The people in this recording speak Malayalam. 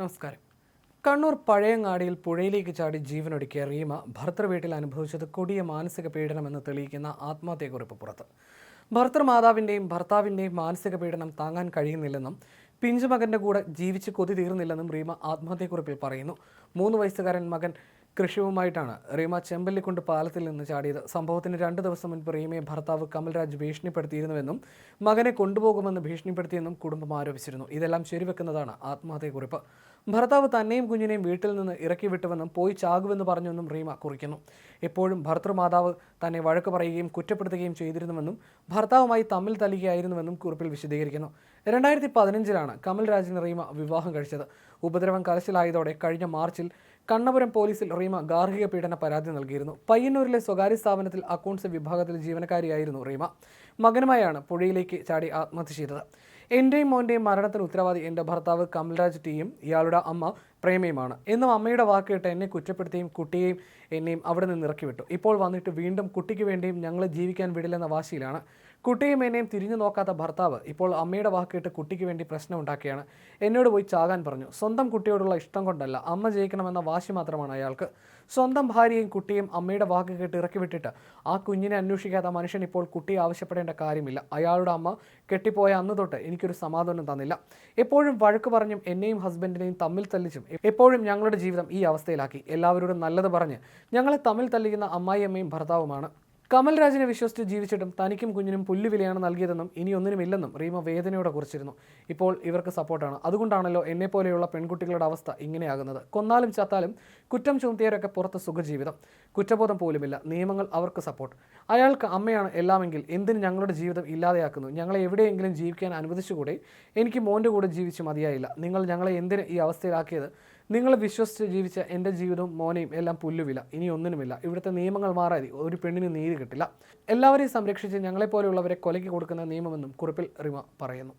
നമസ്കാരം. കണ്ണൂർ പഴയങ്ങാടിയിൽ പുഴയിലേക്ക് ചാടി ജീവനൊടുക്കിയ റീമ ഭർത്തൃ വീട്ടിൽ അനുഭവിച്ചത് കൊടിയ മാനസിക പീഡനമെന്ന് തെളിയിക്കുന്ന ആത്മഹത്യക്കുറിപ്പ് പുറത്ത്. ഭർത്തൃമാതാവിന്റെയും ഭർത്താവിന്റെയും മാനസിക പീഡനം താങ്ങാൻ കഴിയുന്നില്ലെന്നും പിഞ്ചുമകന്റെ കൂടെ ജീവിച്ച് കൊതി തീർന്നില്ലെന്നും റീമ ആത്മഹത്യക്കുറിപ്പിൽ പറയുന്നു. മൂന്ന് വയസ്സുകാരൻ മകൻ കൃഷിവുമായിട്ടാണ് റീമ ചെമ്പല്ലിക്കുണ്ട് പാലത്തിൽ നിന്ന് ചാടിയത്. സംഭവത്തിന് രണ്ട് ദിവസം മുൻപ് റീമയെ ഭർത്താവ് കമൽരാജ് ഭീഷണിപ്പെടുത്തിയിരുന്നുവെന്നും മകനെ കൊണ്ടുപോകുമെന്ന് ഭീഷണിപ്പെടുത്തിയെന്നും കുടുംബം ആരോപിച്ചിരുന്നു. ഇതെല്ലാം ശരിവെക്കുന്നതാണ് ആത്മഹത്യക്കുറിപ്പ്. ഭർത്താവ് തന്നെയും കുഞ്ഞിനെയും വീട്ടിൽ നിന്ന് ഇറക്കി വിട്ടുവെന്നും പോയി ചാകുമെന്ന് പറഞ്ഞെന്നും റീമ കുറിക്കുന്നു. എപ്പോഴും ഭർത്തൃമാതാവ് തന്നെ വഴക്ക് പറയുകയും കുറ്റപ്പെടുത്തുകയും ചെയ്തിരുന്നുവെന്നും ഭർത്താവുമായി തമ്മിൽ തല്ലുകയായിരുന്നുവെന്നും കുറിപ്പിൽ വിശദീകരിക്കുന്നു. രണ്ടായിരത്തി പതിനഞ്ചിലാണ് കമൽരാജിന് റീമ വിവാഹം കഴിച്ചത്. ഉപദ്രവം കലശലായതോടെ കഴിഞ്ഞ മാർച്ചിൽ കണ്ണപുരം പോലീസിൽ റീമ ഗാർഹിക പീഡന പരാതി നൽകിയിരുന്നു. പയ്യന്നൂരിലെ സ്വകാര്യ സ്ഥാപനത്തിൽ അക്കൗണ്ട്സ് വിഭാഗത്തിൽ ജീവനക്കാരിയായിരുന്നു റീമ. മകനുമായാണ് പുഴയിലേക്ക് ചാടി ആത്മഹത്യ ചെയ്തത്. എന്റെയും മോന്റെയും മരണത്തിന് ഉത്തരവാദി എന്റെ ഭർത്താവ് കമൽരാജ് ടിയും ഇയാളുടെ അമ്മ പ്രേമയുമാണ്. എന്നും അമ്മയുടെ വാക്കിട്ട് എന്നെ കുറ്റപ്പെടുത്തിയും കുട്ടിയെയും എന്നെയും അവിടെ നിന്ന് ഇറക്കി വിട്ടു ഇപ്പോൾ വന്നിട്ട് വീണ്ടും കുട്ടിക്ക് വേണ്ടിയും ഞങ്ങളെ ജീവിക്കാൻ വിടില്ലെന്ന വാശിയിലാണ്. കുട്ടിയും തിരിഞ്ഞു നോക്കാത്ത ഭർത്താവ് ഇപ്പോൾ അമ്മയുടെ വാക്കിട്ട് കുട്ടിക്ക് വേണ്ടി പ്രശ്നം ഉണ്ടാക്കിയാണ് എന്നോട് പോയി ചാകാൻ പറഞ്ഞു. സ്വന്തം കുട്ടിയോടുള്ള ഇഷ്ടം കൊണ്ടല്ല അമ്മ ജയിക്കണമെന്ന വാശി മാത്രമാണ് അയാൾക്ക്. സ്വന്തം ഭാര്യയും കുട്ടിയും അമ്മയുടെ വാക്ക് കേട്ട് ഇറക്കി വിട്ടിട്ട് ആ കുഞ്ഞിനെ അന്വേഷിക്കാത്ത മനുഷ്യൻ ഇപ്പോൾ കുട്ടിയെ ആവശ്യപ്പെടേണ്ട കാര്യമില്ല. അയാളുടെ അമ്മ കെട്ടിപ്പോയ അന്ന് തൊട്ട് എനിക്കൊരു സമാധാനം തന്നില്ല. എപ്പോഴും വഴക്ക് പറഞ്ഞും എന്നെയും ഹസ്ബൻഡിനെയും തമ്മിൽ തല്ലിച്ചും എപ്പോഴും ഞങ്ങളുടെ ജീവിതം ഈ അവസ്ഥയിലാക്കി. എല്ലാവരോടും നല്ലത് പറഞ്ഞ് ഞങ്ങളെ തമ്മിൽ തല്ലിക്കുന്ന അമ്മായിയമ്മയും ഭർത്താവുമാണ്. കമൽരാജിനെ വിശ്വസിച്ച് ജീവിച്ചിട്ടും തനിക്കും കുഞ്ഞിനും പുല്ലുവിലയാണ് നൽകിയതെന്നും ഇനി ഒന്നിനുമില്ലെന്നും റീമ വേദനയോടെ കുറിച്ചിരുന്നു. ഇപ്പോൾ ഇവർക്ക് സപ്പോർട്ടാണ്. അതുകൊണ്ടാണല്ലോ എന്നെ പോലെയുള്ള പെൺകുട്ടികളുടെ അവസ്ഥ ഇങ്ങനെയാകുന്നത്. കൊന്നാലും ചത്താലും കുറ്റം ചുമത്തിയവരൊക്കെ പുറത്ത് സുഖജീവിതം. കുറ്റബോധം പോലുമില്ല. നിയമങ്ങൾ അവർക്ക് സപ്പോർട്ട്. അയാൾക്ക് അമ്മയാണ് എല്ലാമെങ്കിൽ എന്തിന് ഞങ്ങളുടെ ജീവിതം ഇല്ലാതെയാക്കുന്നു? ഞങ്ങളെ എവിടെയെങ്കിലും ജീവിക്കാൻ അനുവദിച്ചുകൂടെ? എനിക്ക് മോന്റെ കൂടെ ജീവിച്ച് മതിയായില്ല. നിങ്ങൾ ഞങ്ങളെ എന്തിന് ഈ അവസ്ഥയിലാക്കിയത്? നിങ്ങൾ വിശ്വസിച്ച് ജീവിച്ച എന്റെ ജീവിതവും മോനെയും എല്ലാം പുല്ലുവില. ഇനി ഒന്നിനുമില്ല. ഇവിടുത്തെ നിയമങ്ങൾ മാറാതെ ഒരു പെണ്ണിന് നീതി കിട്ടില്ല. എല്ലാവരെയും സംരക്ഷിച്ച് ഞങ്ങളെപ്പോലെയുള്ളവരെ കൊലയ്ക്ക് കൊടുക്കുന്ന നിയമമെന്നും കുറിപ്പിൽ റിമ പറയുന്നു.